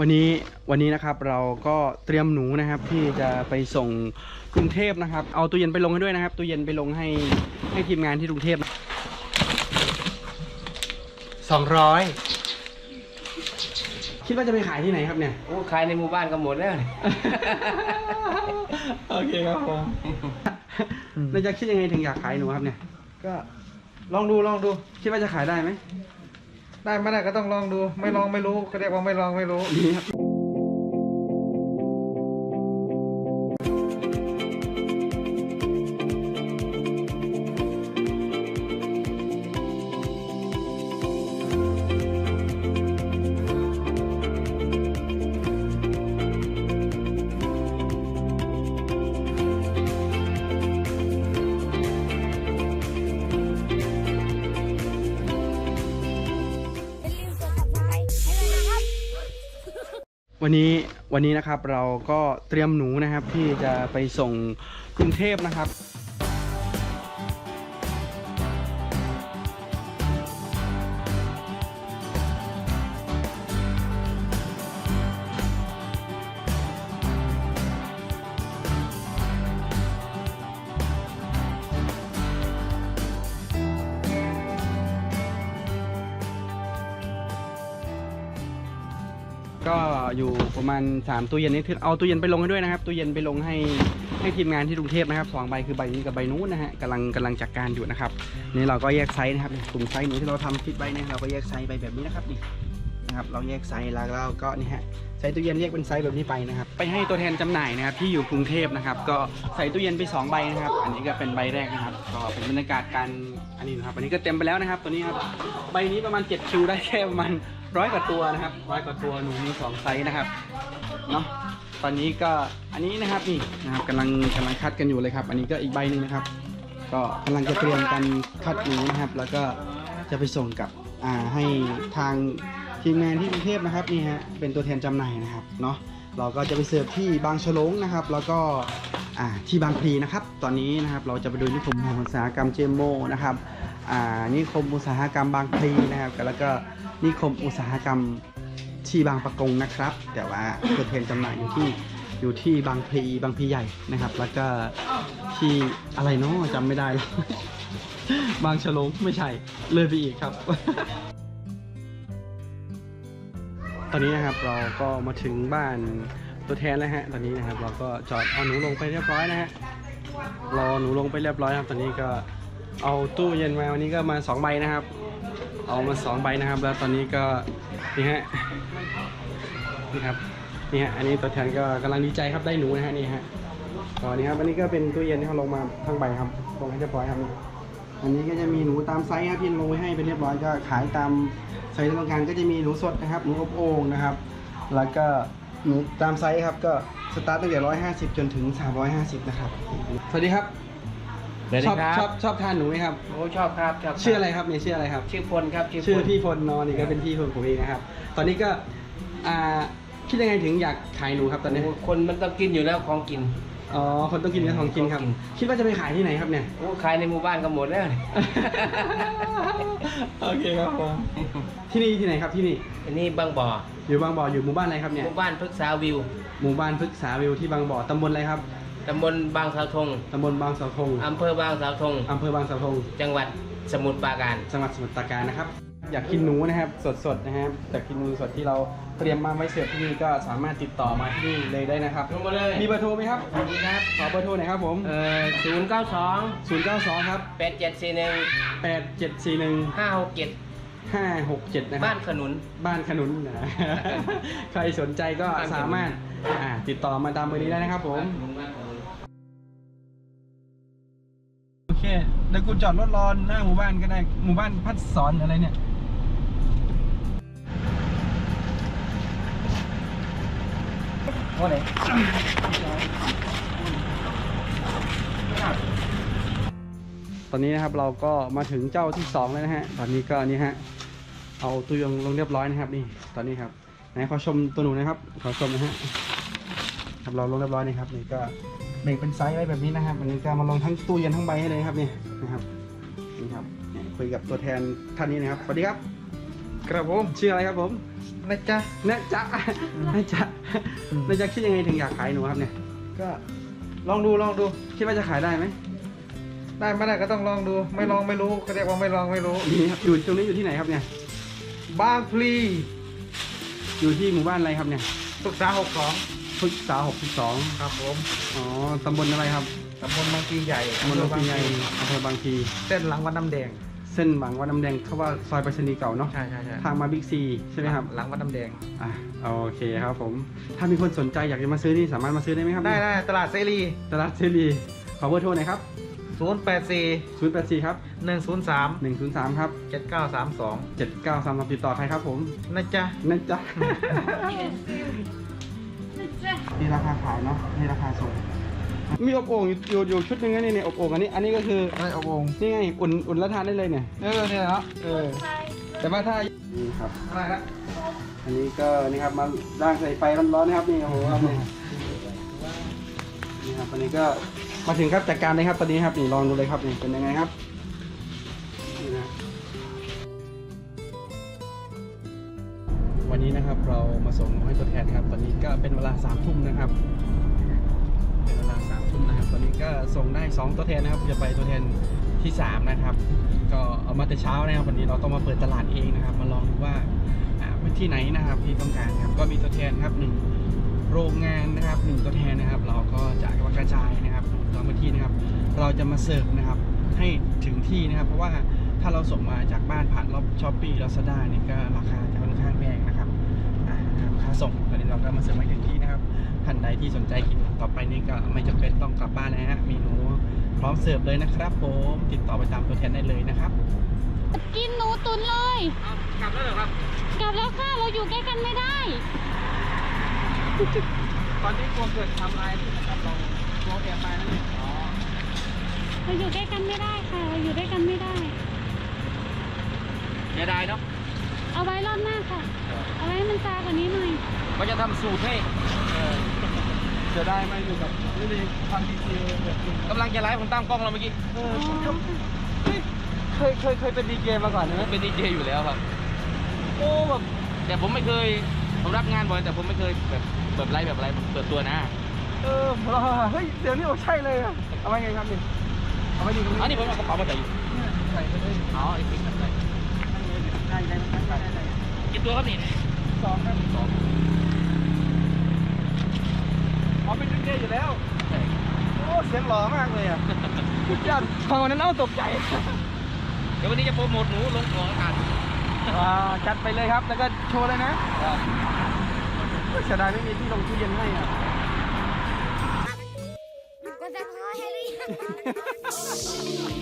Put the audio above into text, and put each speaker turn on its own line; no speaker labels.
วันนี้วันนี้นะครับเราก็เตรียมหนูนะครับที่จะไปส่งกรุงเทพนะครับ เอาตู้เย็นไปลงให้ด้วยนะครับตู้เย็นไปลงให้ให้ทีมงานที่กรุงเทพสองร้อยคิดว่าจะไปขายที่ไหนครับเนี่ย
โอ้ขายในหมู่บ้านก็หมดแล้วเนี่ย
โอเคครับผมนายจะคิดยังไงถึงอยากขายหนูครับเนี่ย
ก็ลองดูลองดู
คิดว่าจะขายได้ไหม
ได้ไม่ได้ก็ต้องลองดู ไม่ลองไม่รู้ก็เรียกว่าไม่ลองไม่รู้
วันนี้วันนี้นะครับเราก็เตรียมหนูนะครับที่จะไปส่งกรุงเทพนะครับก็ อยู่ประมาณ 3 ตู้เย็นนี่เอาตู้เย็นไปลงให้ด้วยนะครับตู้เย็นไปลงให้ให้ทีมงานที่กรุงเทพนะครับสองใบคือใบนี้กับใบนู้นนะฮะกำลังกำลังจัดการอยู่นะครับนี่เราก็แยกไซส์นะครับกลุ่มไซส์หนูที่เราทำฟิตไว้เนี่ยเราก็แยกไซส์ไปแบบนี้นะครับนี่นะครับเราแยกไซส์แล้วเราก็นี่ฮะใส่ตู้เย็นแยกเป็นไซส์แบบนี้ไปนะครับ ไปให้ตัวแทนจำหน่ายนะครับที่อยู่กรุงเทพนะครับ ก็ใส่ตู้เย็นไปสองใบนะครับ อันนี้ก็เป็นใบแรกนะครับ ก็เป็นบรรยากาศการอันนี้นะครับ อันนี้ก็เต็มไปแล้วนะครับ ตัวนี้ครับ ใบนี้ประมาณ7คิวได้แค่ประมาณ ร้อยกว่าตัวนะครับร้อยกว่าตัวหนูมีสองไซส์นะครับเนาะตอนนี้ก็อันนี้นะครับนี่นะครับกำลังกำลังคัดกันอยู่เลยครับ อันนี้ก็อีกใบหนึ่งนะครับ ก็กำลังจะเตรียมกันคัดหนูนะครับ แล้วก็จะไปส่งกับอ่าให้ทางทีมงานที่กรุงเทพนะครับนี่ฮะเป็นตัวแทนจำหน่ายนะครับเนาะเราก็จะไปเสิร์ฟที่บางฉลงนะครับ แล้วก็อ่าที่บางพลีนะครับ ตอนนี้นะครับเราจะไปดูนิคมอุตสาหกรรมเจมโมนะครับ นิคมอุตสาหกรรมบางพลีนะครับ แล้วก็นิคมอุตสาหกรรมที่บางประกงนะครับ แต่ว่าตัวแทนจำหน่ายอยู่ที่อยู่ที่บางพลีบางพลีใหญ่นะครับ แล้วก็ที่อะไรเนาะจำไม่ได้แล้ว บางฉลงไม่ใช่เลยไปอีกครับ ตอนนี้นะครับเราก็มาถึงบ้านตัวแทนแล้วฮะตอนนี้นะครับ เราก็จอดเอาหนูลงไปเรียบร้อยนะฮะรอหนูลงไปเรียบร้อยครับตอนนี้ก็ เอาตู้เย็นมาวันนี้ก็มาสองใบนะครับ เอามาสองใบนะครับ แล้วตอนนี้ก็นี่ฮะนี่ครับนี่ฮะอันนี้ตัวแทนก็กำลังดีใจครับได้หนูนะฮะนี่ฮะตอนนี้ครับอันนี้ก็เป็นตู้เย็นที่เขาลงมาทั้งใบครับลงให้เรียบร้อยครับอันนี้ก็จะมีหนูตามไซส์ครับที่ลงไว้ให้เป็นเรียบร้อยก็ขายตามไซส์ที่ต้องการก็จะมีหนูสดนะครับหนูอบโอ่งนะครับ แล้วก็หนูตามไซส์ครับก็สตาร์ตตั้งแต่150 จนถึง 350 นะครับ สวัสดีครับ
สวัสดี
ชอบ
ครับ
ชอบชอบทานหนูไหมครับ
โอ้ชอบครับชอบ
ชื่ออะไรครับเนี่ยชื่ออะไรครับ
ชื่อพลครับชื่อ
ชื่อ
พล
พี่พลนอนนี่ก็เป็นพี่พลผมเองนะครับ ตอนนี้ก็อ่าคิดยังไงถึงอยากขายหนูครับตอนนี้
โอ้คนมันต้องกินอยู่แล้วของกิน
อ๋อ คนต้องกินกับของกินครับ
ของกิน
คิดว่าจะไปขายที่ไหนครับเนี่ย
โอ้ขายในหมู่บ้านก็หมดแล้วเนี่ย
โอเคครับผม ที่นี่ที่ไหนครับที่นี่
อันนี้บางบ่อ
อยู่บางบ่ออยู่หมู่บ้านอะไรครับ
ห
เนี่ย
มู่บ้านพฤกษาวิว
หมู่บ้านพฤกษาวิวที่บางบ่อตำบลอะไรครับ
ตำบลบางสาวธง
ตำบลบางเสาธง
อำเภอบางสาวธง
อำเภอบางเสาธง
จังหวัดสมุทรปราการ
จังหวัดสมุทรปราการนะครับ อยากกินหนูนะครับสดๆนะครับอยากกินหนูสดที่เราเตรียมมาไว้เสิร์ฟที่นี่ก็สามารถติดต่อมาที่นี่เลยได้นะครับ
ลงมาเลย
มีเบอร์โทรไหมครับ
สวัสดีครับ
ขอเบอร์โทรหน่อยครับผม
เอ่อศูนย์เก้าสอง
092 ครับ
แปดเจ็ดสี่หนึ่ง
8741
ห้าหกเจ็ด
567 นะค
บ้า
รับ
นขนุน
บ้านขนุนนะ ใครสนใจก็
บ้านขนุน
สามารถอ่าติดต่อมาตามเบอร์นี้ได้นะครับผม
บ้านขนุนบ้านขนุน
เดี๋ยวกูจอดรถรอหน้าหมู่บ้านก็ได้หมู่บ้านพัดสอนอะไรเนี่ย
โอ้ไหน
ตอนนี้นะครับเราก็มาถึงเจ้าที่สองแล้วนะฮะ ตอนนี้ก็นี่ฮะ เอาตัวยงลงเรียบร้อยนะครับนี่ ตอนนี้ครับ ไหนขอชมตัวหนูนะครับ ขอชมนะฮะครับเราลงเรียบร้อยนี่ครับ นี่ก็เบรกเป็นไซส์ไว้แบบนี้นะครับอันนี้ก็มาลงทั้งตู้เย็นทั้งใบให้เลยครับนี่ นะครับนี่ครับเนี่ยคุยกับตัวแทนท่านนี้นะครับสวัสดีครับ
ครับผม
ชื่ออะไรครับผม
พนะจ๊ะ
นะจ๊ะนะจ๊ะนะจ๊ะคิดยังไงถึงอยากขายหนูครับเนี่ย
ก็ลองดูลองดู
คิดว่าจะขายได้ไหม
ได้ไม่ได้ก็ต้องลองดู ไม่ลองไม่รู้ก็เรียกว่าไม่ลองไม่รู้
นี่ครับอยู่ตรงนี้อยู่ที่ไหนครับเนี่ย
บางพลี
อยู่ที่หมู่บ้านอะไรครับเนี่ย
ศึกษาหกสอง
พฤกษาหกสิบสอง
ครับผม
อ๋อตำบลอะไรครับ
ตำบลบางพลีใหญ่
ตำบลบางพลีใหญ่อำเภอบางพลี
เส้นหลังวัดน้ำแดง
เส้นหวังวัดน้ำแดงเข้าว่าซอยไปรษณีย์เก่าเนาะ
ใช่ใช่ใช่
ทางมาบิ๊กซีใช่ไหมครับ
หลังวัดน้ำแดง
อะโอเคครับผม ถ้ามีคนสนใจอยากจะมาซื้อนี่สามารถมาซื้อได้ไหมครับ
ได้ได้ตลาดเสรี
ตลาดเซรีขอเบอร์โทรหน่อยครับ
0 8 4
0 8 4 ครับ
1 0 3
1 0 3 ครับ
7 9 3 2
7 9 3 3ติดต่อใครครับผม
นะจ๊ะ
นั่นจ้ะ นี่ราคาขายเนาะนี่ราคาส่งมีอบโอ่งอยู่อยู่อยู่ชุดหนึงนะนี่เนี่ยอบโอ่งอันนี้อันนี้ก็คือ
อะไรอบอง
นี่ไงอุ่นอุ่นแล้วทานได้เลยเนี่ย
เออเนี่ยเนาะ
เออแต่ว่าถ้านี่ครับ
อะไรนะ
อันนี้ก็นี่ครับมาร่างใส่ไฟร้อนๆนะครับนี่โอ้โหครับนี่นี่ครับอันนี้ก็มาถึงครับจัดการเลยครับตอนนี้ครับนี่ลองดูเลยครับนี่เป็นยังไงครับ เรามาส่งให้ตัวแทนครับ ตอนนี้ก็เป็นเวลาสามทุ่มนะครับเป็นเวลาสามทุ่มนะครับ ตอนนี้ก็ส่งได้สองตัวแทนนะครับจะไปตัวแทนที่สามนะครับ ก็เอามาแต่เช้านะครับวันนี้เราต้องมาเปิดตลาดเองนะครับ มาลองดูว่าอ่าพื้นที่ไหนนะครับที่ต้องการครับก็มีตัวแทนครับหนึ่งโรงงานนะครับหนึ่งตัวแทนนะครับ เราก็จะกระจายนะครับตามพื้นที่นะครับ เราจะมาเสิร์ฟนะครับให้ถึงที่นะครับ เพราะว่าถ้าเราส่งมาจากบ้านผ่านรอบช้อปปี้ลาซาด้าเนี่ยก็ราคาจะค่อนข้างแพง นะครับค่าส่งตอนนี้เราก็มาเสิร์ฟให้ถึงที่นะครับท่านใดที่สนใจกินต่อไปนี่ก็ไม่จำเป็นต้องกลับบ้านนะฮะเมนูพร้อมเสิร์ฟเลยนะครับผมติดต่อไปตามตัวแทนได้เลยนะครับ
กินหนูตุนเลย
กลับแล้วเหรอครับ
กลับแล้วค่ะเราอยู่ใกล้กันไม่ได้
ตอนนี้กลัวเกิดทำลายที่นะครับเรากลัวแอบไปนั่นเองอ๋อ
เราอยู่ใกล้กันไม่ได้ค่ะ เราอยู่ด้วยกันไม่ได้
เสียดายเนาะ
เอาไว้รอบหน้าค่ะ เอาไว้ให้มันซากว่านี้หน่อย
ว่าจะทำสูตรให้
จะได้ไหมอยู่กับนี่ดีทำดีเแบบนี้
กำลังจะไลฟ์ผมตั้งกล้องเราเมื่อกี้
เออผมก็เฮ้ยเคยเคยเคยเป็นดีเจมาก่อนใช่ไห
ผมมเป็นดีเจอยู่แล้วครับ
โอ้แบบ
แต่ผมไม่เคย ผมรับงานบ่อยแต่ผมไม่เคยแบบแบบไลฟ์แบบอะไรแบบเปิดตัวนะ
เออเราเฮ้ยเดี๋ยวนี้โอ้ใช่เลยอะเอาไว้ไงครับนี่เอาไว้ดีตรงนี้
อันนี้ผมเอากระเป๋ามาใส่อยู่
ใส่ไปเลย
อ๋อไอ้ติ๊กใส่
ได้ได้ได้ได้ได้
กี่ตัวครับนี่
สองครับ
สอง
อ๋อเป็นดีเจอยู่แล้ว โอ้เสียงหล่อมากเลยอะสุดยอดฟังวันนั้นเอ้าตกใจ
เดี๋ยววันนี้จะโปรโมทหนูลงของอากาศ
อ่าจัดไปเลยครับ แล้วก็โชว์เลยนะเสียดายไม่มีที่ลงตู้เย็นให้อะ
กดซับสไครต์ให้หรือยัง